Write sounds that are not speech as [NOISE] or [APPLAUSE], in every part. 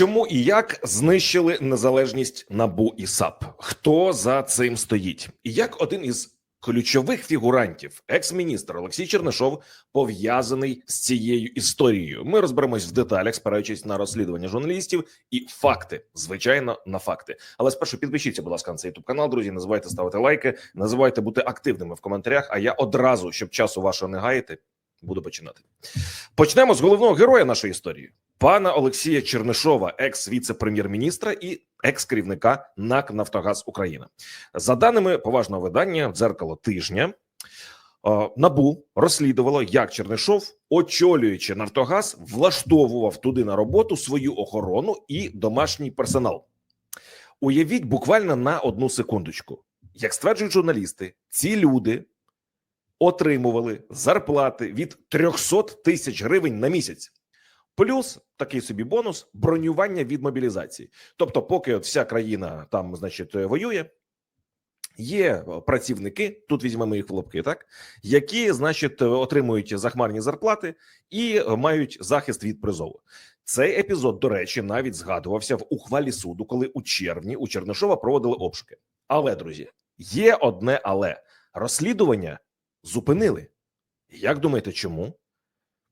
Чому і як знищили незалежність НАБУ і САП? Хто за цим стоїть? І як один із ключових фігурантів, екс-міністр Олексій Чернишов, пов'язаний з цією історією? Ми розберемось в деталях, спираючись на розслідування журналістів і факти, звичайно, на факти. Але спершу підпишіться, будь ласка, на цей youtube канал. Друзі, не забувайте ставити лайки, не забувайте бути активними в коментарях. А я одразу, щоб часу вашого не гаяти, буду починати. Почнемо з головного героя нашої історії пана Олексія Чернишова, екс-віце-прем'єр-міністра і екс-керівника НАК Нафтогаз Україна. За даними поважного видання дзеркало тижня. е, Набу розслідувало, як Чернишов, очолюючи Нафтогаз, влаштовував туди на роботу свою охорону і домашній персонал. Уявіть буквально на одну секундочку, як стверджують журналісти, ці люди отримували зарплати від 300 тисяч гривень на місяць. Плюс такий собі бонус бронювання від мобілізації. Тобто, поки от вся країна там, значить, воює, є працівники, тут візьмемо їх в лобки, так які, значить, отримують захмарні зарплати і мають захист від призову. Цей епізод, до речі, навіть згадувався в ухвалі суду, коли у червні у Чернишова проводили обшуки. Але, друзі, є одне але розслідування зупинили. Як думаєте, чому?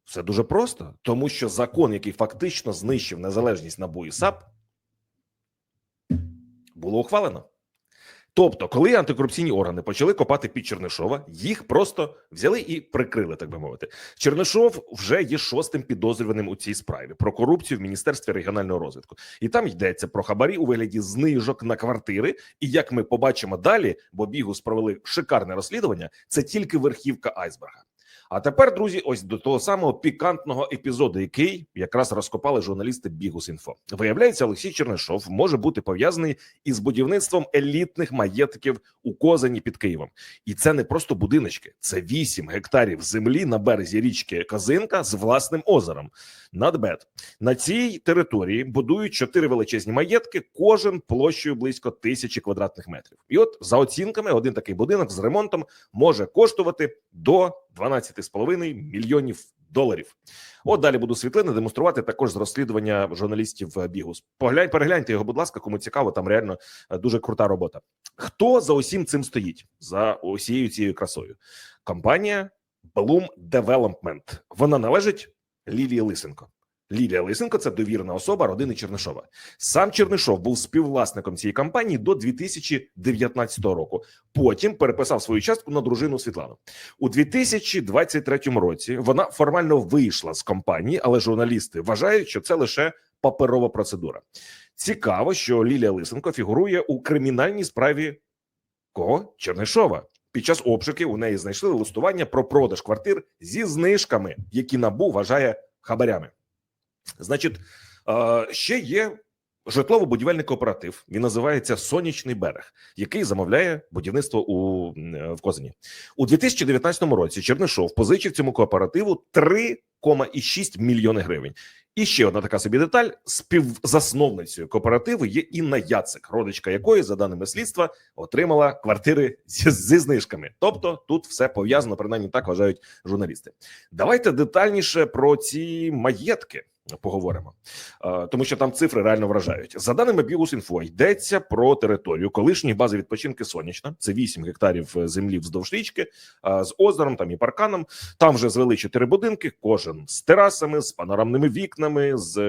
Все дуже просто, тому що закон, який фактично знищив незалежність НАБУ і САП, було ухвалено. Тобто, коли антикорупційні органи почали копати під Чернишова, їх просто взяли і прикрили, так би мовити. Чернишов вже є шостим підозрюваним у цій справі про корупцію в міністерстві регіонального розвитку, і там йдеться про хабарі у вигляді знижок на квартири. І як ми побачимо далі, бо бігус провели шикарне розслідування, це тільки верхівка айсберга. А тепер, друзі, ось до того самого пікантного епізоду, який якраз розкопали журналісти Бігус.Інфо. Виявляється, Олексій Чернишов може бути пов'язаний із будівництвом елітних маєтків у Козані під Києвом. І це не просто будиночки, це 8 гектарів землі на березі річки Козинка з власним озером. Надбет на цій території будують чотири величезні маєтки, кожен площею близько тисячі квадратних метрів. І от за оцінками, один такий будинок з ремонтом може коштувати до 12,5 мільйонів доларів. От далі буду світлини демонструвати також з розслідування журналістів е, Бігус. Поглянь, перегляньте його, будь ласка, кому цікаво. Там реально е, дуже крута робота. Хто за усім цим стоїть за усією цією красою? Компанія Bloom Development. Вона належить Лілії Лисенко. Лілія Лисенко це довірена особа родини Чернишова. Сам Чернишов був співвласником цієї компанії до 2019 року. Потім переписав свою частку на дружину Світлану у 2023 році. Вона формально вийшла з компанії, але журналісти вважають, що це лише паперова процедура. Цікаво, що Лілія Лисенко фігурує у кримінальній справі кого Чернишова. Під час обшуків у неї знайшли листування про продаж квартир зі знижками, які набу вважає хабарями. Значить, е, ще є житлово-будівельний кооператив. Він називається Сонячний берег, який замовляє будівництво у м, в Козині. У 2019 році Чернишов позичив цьому кооперативу 3,6 мільйони гривень. І ще одна така собі деталь: співзасновницею кооперативу є Інна Яцик, родичка якої, за даними слідства, отримала квартири зі, зі знижками. Тобто тут все пов'язано, принаймні так вважають журналісти. Давайте детальніше про ці маєтки поговоримо, Е, тому що там цифри реально вражають. За даними Бігус.Інфо, йдеться про територію колишньої бази відпочинки Сонячна. Це 8 гектарів е, землі вздовж річки е, з озером там і парканом. Там вже звели чотири будинки, кожен з терасами, з панорамними вікнами, з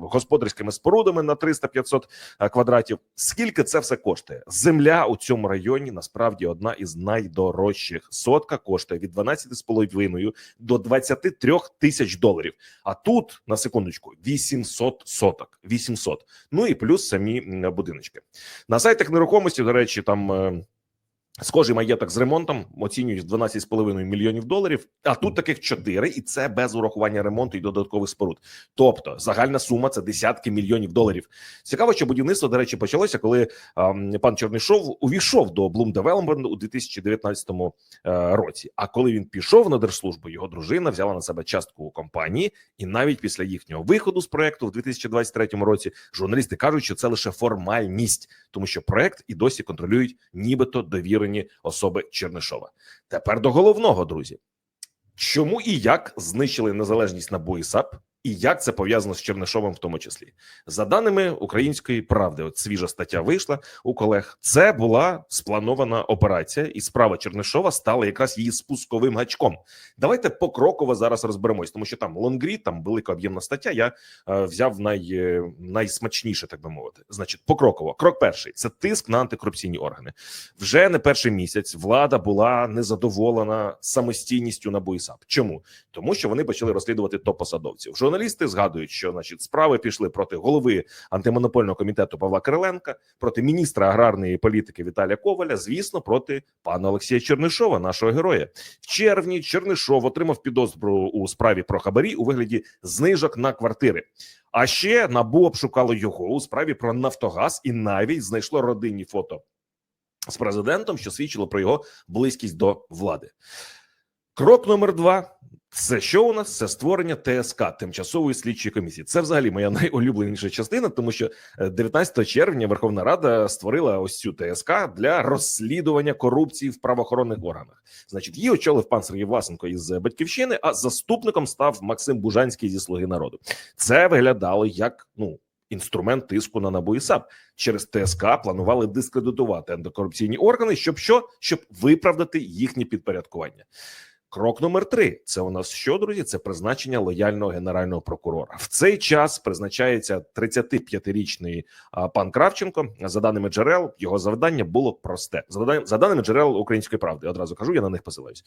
господарськими спорудами на 300-500 е, квадратів. Скільки це все коштує? Земля у цьому районі насправді одна із найдорожчих. Сотка коштує від 12,5 до 23 тисяч доларів. А тут на секундочку 800 соток. 800. Ну і плюс самі будиночки. На сайтах нерухомості, до речі, там. Схожий маєток з ремонтом оцінюють в 12,5 мільйонів доларів. А тут таких 4, і це без урахування ремонту і додаткових споруд. Тобто загальна сума це десятки мільйонів доларів. Цікаво, що будівництво, до речі, почалося, коли ем, пан Чернишов увійшов до Bloom Development у 2019 е, році. А коли він пішов на держслужбу, його дружина взяла на себе частку у компанії, і навіть після їхнього виходу з проекту в 2023 році журналісти кажуть, що це лише формальність, тому що проект і досі контролюють, нібито довірені особи Чернишова. Тепер до головного, друзі. Чому і як знищили незалежність на САП? І як це пов'язано з Чернишовим, в тому числі, за даними української правди, от свіжа стаття вийшла у колег. Це була спланована операція, і справа Чернишова стала якраз її спусковим гачком. Давайте покроково зараз розберемось, тому що там лонгрі, там велика об'ємна стаття. Я е, взяв най, е, найсмачніше, так би мовити. Значить, покроково. Крок перший це тиск на антикорупційні органи. Вже не перший місяць влада була незадоволена самостійністю НАБУ і САП. Чому? Тому що вони почали розслідувати топ-посадовців. Журналісти згадують, що значить справи пішли проти голови антимонопольного комітету Павла Кириленка, проти міністра аграрної політики Віталія Коваля. Звісно, проти пана Олексія Чернишова, нашого героя. В червні Чернишов отримав підозру у справі про хабарі у вигляді знижок на квартири. А ще набу обшукало його у справі про Нафтогаз і навіть знайшло родинні фото з президентом, що свідчило про його близькість до влади. Крок номер два. Це що у нас? Це створення ТСК тимчасової слідчої комісії. Це взагалі моя [LAUGHS] найулюбленіша частина, тому що е, 19 червня Верховна Рада створила ось цю ТСК для розслідування корупції в правоохоронних органах. Значить, її очолив пан Сергій Власенко із батьківщини, а заступником став Максим Бужанський зі Слуги народу. Це виглядало як ну інструмент тиску на НАБУ і САП. Через ТСК планували дискредитувати антикорупційні органи, щоб що? Щоб виправдати їхнє підпорядкування. Крок номер три це у нас що, друзі? Це призначення лояльного генерального прокурора. В цей час призначається 35-річний пан Кравченко. За даними джерел, його завдання було просте. За даними джерел української правди, одразу кажу, я на них посилаюсь.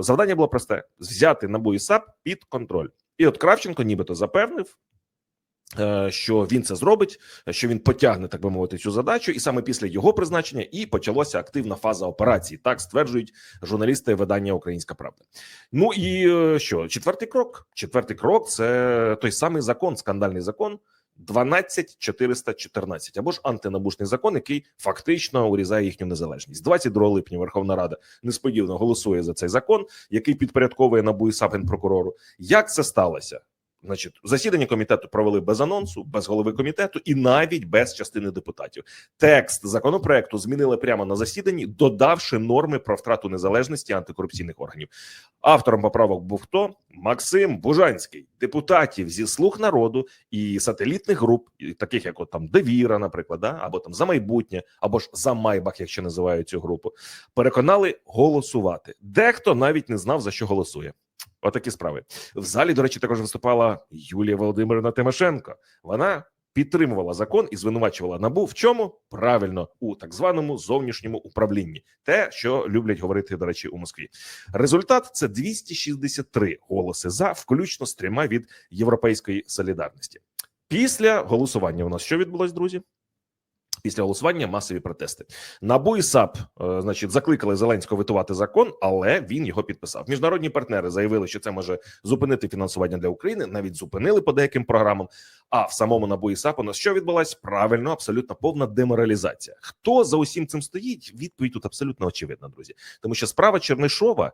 Завдання було просте: взяти НАБУ і САП під контроль. І от Кравченко, нібито запевнив, що він це зробить, що він потягне, так би мовити, цю задачу, і саме після його призначення і почалася активна фаза операції. Так стверджують журналісти видання Українська Правда. Ну і е, що четвертий крок? Четвертий крок це той самий закон, скандальний закон. 12414 або ж антинабушний закон, який фактично урізає їхню незалежність. 22 липня Верховна Рада несподівано голосує за цей закон, який підпорядковує НАБУ і САП генпрокурору. Як це сталося? Значить, засідання комітету провели без анонсу, без голови комітету і навіть без частини депутатів. Текст законопроекту змінили прямо на засіданні, додавши норми про втрату незалежності антикорупційних органів. Автором поправок був хто? Максим Бужанський, депутатів зі слуг народу і сателітних груп, таких як от там Довіра, наприклад, да? або там за майбутнє, або ж за Майбах, якщо називають цю групу, переконали голосувати. Дехто навіть не знав за що голосує. Отакі справи в залі. До речі, також виступала Юлія Володимирівна Тимошенко. Вона підтримувала закон і звинувачувала набу в чому правильно у так званому зовнішньому управлінні, те, що люблять говорити до речі у Москві. Результат це 263 голоси за, включно з трьома від європейської солідарності. Після голосування у нас що відбулось, друзі? Після голосування масові протести НАБУ і САП, е, значить, закликали Зеленського витувати закон, але він його підписав. Міжнародні партнери заявили, що це може зупинити фінансування для України. Навіть зупинили по деяким програмам. А в самому НАБУ і САП у нас що відбулась? Правильно, абсолютно повна деморалізація. Хто за усім цим стоїть? Відповідь тут абсолютно очевидна, друзі, тому що справа Чернишова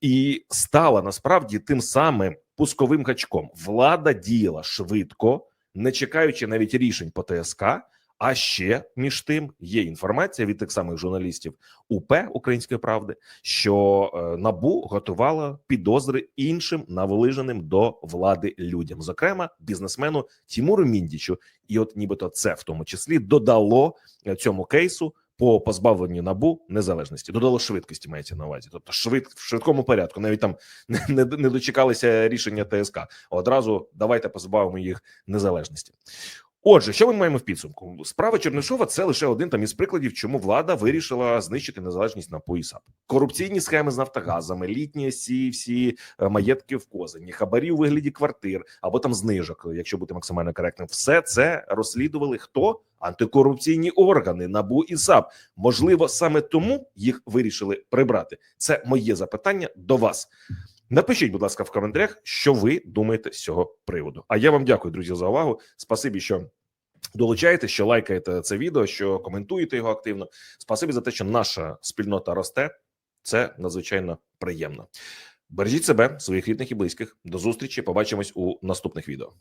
і стала насправді тим самим пусковим гачком. Влада діяла швидко, не чекаючи навіть рішень по ТСК. А ще між тим є інформація від тих самих журналістів УП Української правди, що е, набу готувала підозри іншим наволиженим до влади людям, зокрема бізнесмену Тімуру Міндічу. І от, нібито, це в тому числі додало е, цьому кейсу по позбавленню набу незалежності, додало швидкості. Мається на увазі, тобто швид в швидкому порядку. Навіть там не, не, не дочекалися рішення ТСК. Одразу давайте позбавимо їх незалежності. Отже, що ми маємо в підсумку? Справа Чернишова це лише один там із прикладів, чому влада вирішила знищити незалежність на САП. Корупційні схеми з нафтогазами, літні всі всі е, маєтки в Козині, хабарі у вигляді квартир або там знижок, якщо бути максимально коректним, все це розслідували хто антикорупційні органи НАБУ і САП. Можливо, саме тому їх вирішили прибрати. Це моє запитання до вас. Напишіть, будь ласка, в коментарях, що ви думаєте з цього приводу. А я вам дякую, друзі, за увагу. Спасибі, що долучаєте, що лайкаєте це відео, що коментуєте його активно. Спасибі за те, що наша спільнота росте. Це надзвичайно приємно. Бережіть себе, своїх рідних і близьких. До зустрічі. Побачимось у наступних відео.